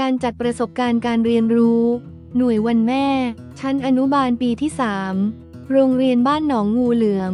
การจัดประสบการณ์การเรียนรู้ หน่วยวันแม่ ชั้นอนุบาลปีที่ 3 โรงเรียนบ้านหนองงูเหลือม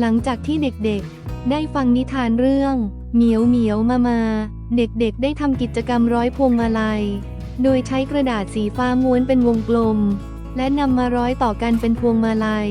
หลังจากที่เด็กๆ ได้ฟังนิทานเรื่อง เหมียวเหมียวมามา เด็กๆ ได้ทำกิจกรรมร้อยพวงมาลัย โดยใช้กระดาษสีฟ้าม้วนเป็นวงกลม และนำมาร้อยต่อกันเป็นพวงมาลัย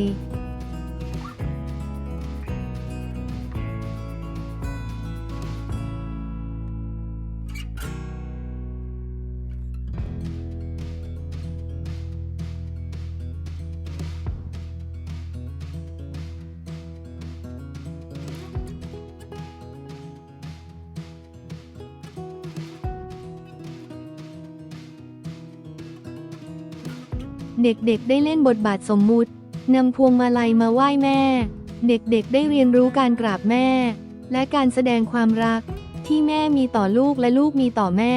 เด็กๆ ได้เล่นบทบาทสมมุตินำพวงมาลัยมาไหว้แม่ เด็กๆ ได้เรียนรู้การกราบแม่ และการแสดงความรัก ที่แม่มีต่อลูกและลูกมีต่อแม่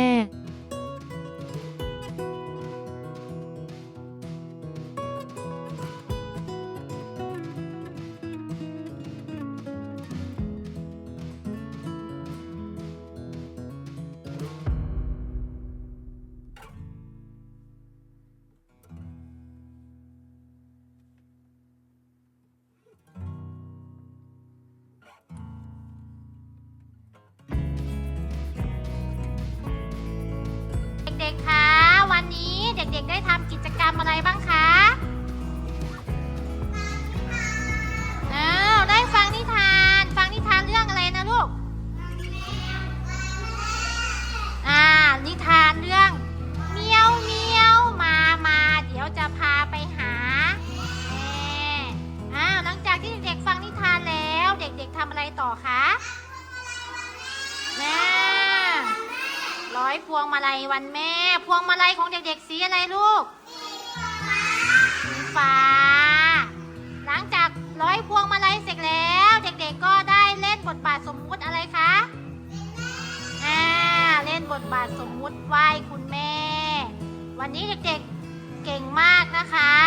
ต่อคะแม่ร้อยพวงมาลัยวันแม่ พวงมาลัยของเด็กๆสีอะไรลูกสีฟ้า หลังจากร้อยพวงมาลัยเสร็จแล้ว เด็กๆก็ได้เล่นบทบาทสมมุติอะไรคะอ่าเล่นบทบาทสมมุติไหว้คุณแม่ วันนี้เด็กๆเก่งมากนะคะ